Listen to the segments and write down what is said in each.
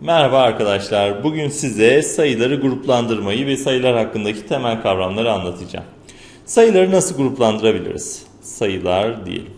Merhaba arkadaşlar. Bugün size sayıları gruplandırmayı ve sayılar hakkındaki temel kavramları anlatacağım. Sayıları nasıl gruplandırabiliriz? Sayılar diyelim.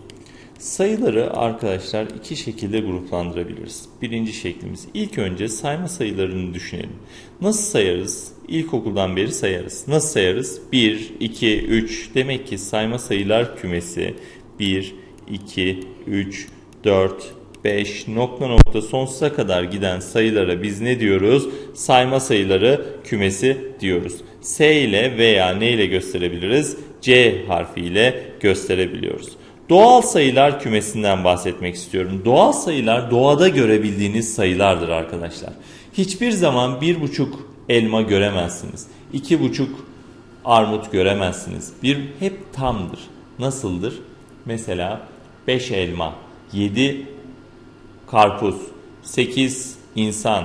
Sayıları arkadaşlar iki şekilde gruplandırabiliriz. Birinci şeklimiz ilk önce sayma sayılarını düşünelim. Nasıl sayarız? İlkokuldan beri sayarız. Nasıl sayarız? 1, 2, 3 demek ki sayma sayılar kümesi 1, 2, 3, 4, 5 nokta nokta sonsuza kadar giden sayılara biz ne diyoruz? Sayma sayıları kümesi diyoruz. S ile veya ne ile gösterebiliriz? C harfiyle gösterebiliyoruz. Doğal sayılar kümesinden bahsetmek istiyorum. Doğal sayılar doğada görebildiğiniz sayılardır arkadaşlar. Hiçbir zaman bir buçuk elma göremezsiniz. iki buçuk armut göremezsiniz. Bir hep tamdır. Nasıldır? Mesela 5 elma, 7 karpuz, 8 insan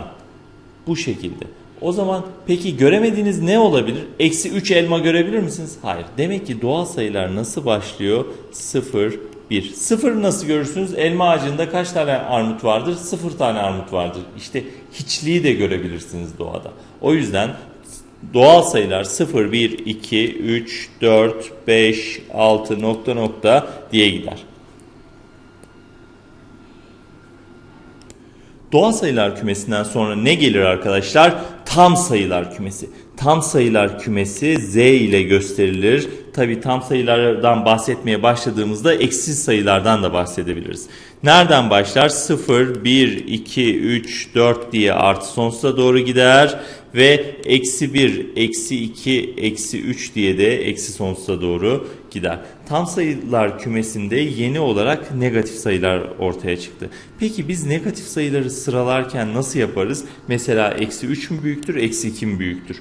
bu şekilde. O zaman peki göremediğiniz ne olabilir? Eksi 3 elma görebilir misiniz? Hayır. Demek ki doğal sayılar nasıl başlıyor? 0, 1. 0 nasıl görürsünüz? Elma ağacında kaç tane armut vardır? 0 tane armut vardır. İşte hiçliği de görebilirsiniz doğada. O yüzden doğal sayılar 0, 1, 2, 3, 4, 5, 6 nokta nokta diye gider. Doğal sayılar kümesinden sonra ne gelir arkadaşlar? Tam sayılar kümesi. Tam sayılar kümesi Z ile gösterilir. Tabi tam sayılardan bahsetmeye başladığımızda eksiz sayılardan da bahsedebiliriz. Nereden başlar? 0, 1, 2, 3, 4 diye artı sonsuza doğru gider. Ve eksi 1, eksi 2, eksi 3 diye de eksi sonsuza doğru gider. Tam sayılar kümesinde yeni olarak negatif sayılar ortaya çıktı. Peki biz negatif sayıları sıralarken nasıl yaparız? Mesela eksi 3 mü büyüktür, eksi 2 mi büyüktür?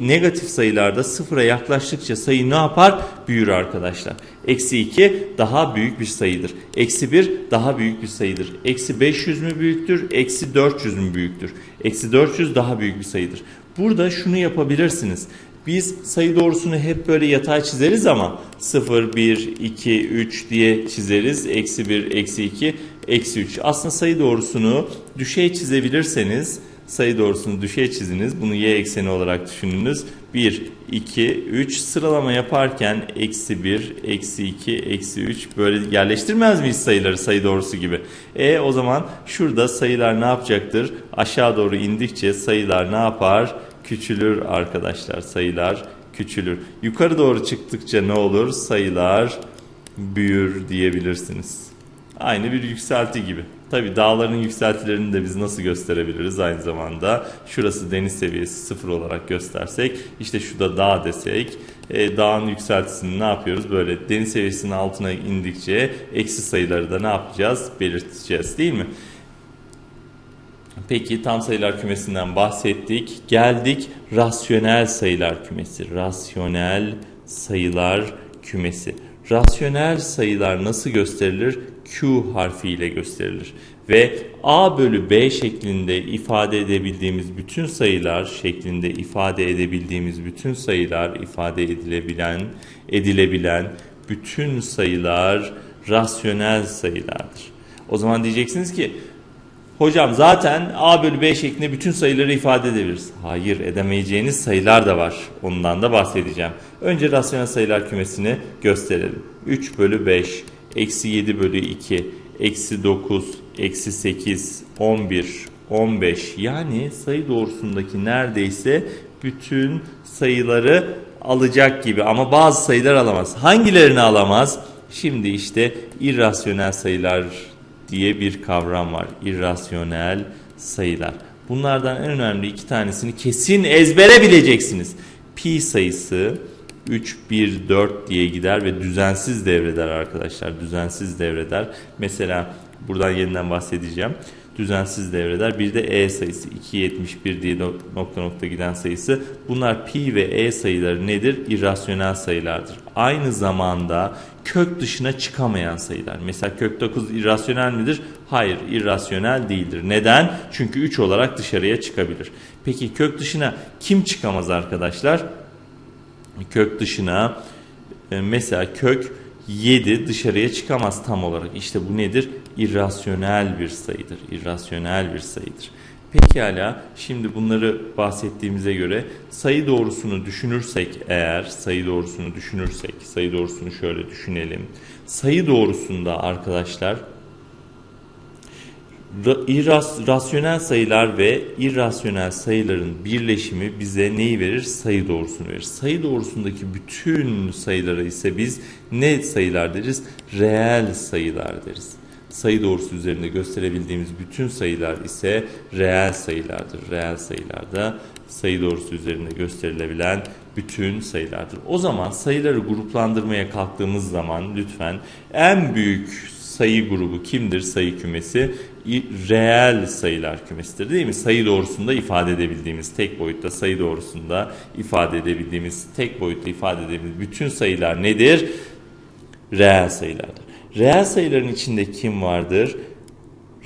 Negatif sayılarda sıfıra yaklaştıkça sayı ne yapar? Büyür arkadaşlar. Eksi 2 daha büyük bir sayıdır. Eksi 1 daha büyük bir sayıdır. Eksi 500 mü büyüktür? Eksi 400 mü büyüktür? Eksi 400 daha büyük bir sayıdır. Burada şunu yapabilirsiniz. Biz sayı doğrusunu hep böyle yatay çizeriz ama 0, 1, 2, 3 diye çizeriz. Eksi 1, eksi 2, eksi 3. Aslında sayı doğrusunu düşey çizebilirseniz sayı doğrusunu düşey çiziniz. Bunu y ekseni olarak düşününüz. 1, 2, 3 sıralama yaparken eksi 1, eksi 2, eksi 3 böyle yerleştirmez miyiz sayıları sayı doğrusu gibi? E o zaman şurada sayılar ne yapacaktır? Aşağı doğru indikçe sayılar ne yapar? Küçülür arkadaşlar sayılar küçülür. Yukarı doğru çıktıkça ne olur? Sayılar büyür diyebilirsiniz. Aynı bir yükselti gibi. Tabi dağların yükseltilerini de biz nasıl gösterebiliriz aynı zamanda. Şurası deniz seviyesi sıfır olarak göstersek işte şurada dağ desek e, dağın yükseltisini ne yapıyoruz? Böyle deniz seviyesinin altına indikçe eksi sayıları da ne yapacağız? Belirteceğiz değil mi? Peki tam sayılar kümesinden bahsettik. Geldik rasyonel sayılar kümesi. Rasyonel sayılar kümesi. Rasyonel sayılar nasıl gösterilir? Q harfiyle gösterilir. Ve A bölü B şeklinde ifade edebildiğimiz bütün sayılar şeklinde ifade edebildiğimiz bütün sayılar ifade edilebilen, edilebilen bütün sayılar rasyonel sayılardır. O zaman diyeceksiniz ki hocam zaten A bölü B şeklinde bütün sayıları ifade edebiliriz. Hayır edemeyeceğiniz sayılar da var. Ondan da bahsedeceğim. Önce rasyonel sayılar kümesini gösterelim. 3 bölü 5 eksi 7 bölü 2, eksi 9, eksi 8, 11, 15 yani sayı doğrusundaki neredeyse bütün sayıları alacak gibi ama bazı sayılar alamaz. Hangilerini alamaz? Şimdi işte irrasyonel sayılar diye bir kavram var. İrrasyonel sayılar. Bunlardan en önemli iki tanesini kesin ezbere bileceksiniz. Pi sayısı 3, 1, 4 diye gider ve düzensiz devreder arkadaşlar. Düzensiz devreder. Mesela buradan yeniden bahsedeceğim. Düzensiz devreder. Bir de E sayısı 271 diye nokta nokta giden sayısı. Bunlar pi ve E sayıları nedir? İrrasyonel sayılardır. Aynı zamanda kök dışına çıkamayan sayılar. Mesela kök 9 irrasyonel midir? Hayır, irrasyonel değildir. Neden? Çünkü 3 olarak dışarıya çıkabilir. Peki kök dışına kim çıkamaz arkadaşlar? Kök dışına e, mesela kök 7 dışarıya çıkamaz tam olarak. İşte bu nedir? İrrasyonel bir sayıdır. İrrasyonel bir sayıdır. Pekala şimdi bunları bahsettiğimize göre sayı doğrusunu düşünürsek eğer sayı doğrusunu düşünürsek sayı doğrusunu şöyle düşünelim. Sayı doğrusunda arkadaşlar rasyonel sayılar ve irrasyonel sayıların birleşimi bize neyi verir? Sayı doğrusunu verir. Sayı doğrusundaki bütün sayılara ise biz ne sayılar deriz? Reel sayılar deriz. Sayı doğrusu üzerinde gösterebildiğimiz bütün sayılar ise reel sayılardır. Reel sayılarda sayı doğrusu üzerinde gösterilebilen bütün sayılardır. O zaman sayıları gruplandırmaya kalktığımız zaman lütfen en büyük sayı grubu kimdir sayı kümesi? Reel sayılar kümesidir değil mi? Sayı doğrusunda ifade edebildiğimiz tek boyutta sayı doğrusunda ifade edebildiğimiz tek boyutta ifade edebildiğimiz bütün sayılar nedir? Reel sayılardır. Reel sayıların içinde kim vardır?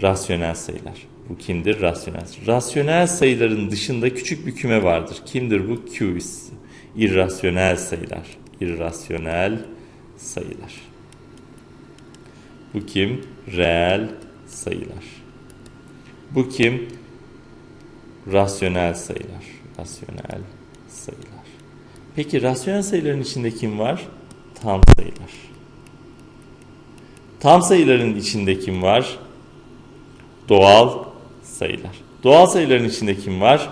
Rasyonel sayılar. Bu kimdir? Rasyonel. Rasyonel sayıların dışında küçük bir küme vardır. Kimdir bu? Q. İrrasyonel sayılar. İrrasyonel sayılar. Bu kim? Reel sayılar. Bu kim? Rasyonel sayılar. Rasyonel sayılar. Peki rasyonel sayıların içinde kim var? Tam sayılar. Tam sayıların içinde kim var? Doğal sayılar. Doğal sayıların içinde kim var?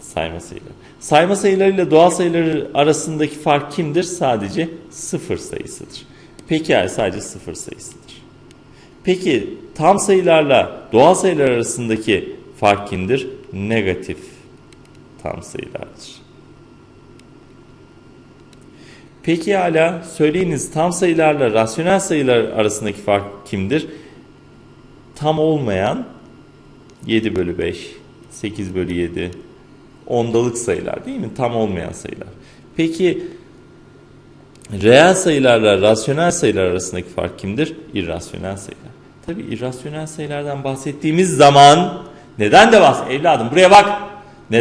Sayma sayıları. Sayma sayılarıyla doğal sayıları arasındaki fark kimdir? Sadece sıfır sayısıdır. Peki yani sadece sıfır sayısıdır. Peki tam sayılarla doğal sayılar arasındaki fark kimdir? Negatif tam sayılardır. Peki hala söyleyiniz tam sayılarla rasyonel sayılar arasındaki fark kimdir? Tam olmayan 7 bölü 5, 8 bölü 7, ondalık sayılar değil mi? Tam olmayan sayılar. Peki reel sayılarla rasyonel sayılar arasındaki fark kimdir? İrrasyonel sayılar. Tabi irrasyonel sayılardan bahsettiğimiz zaman neden de bahs... Evladım buraya bak.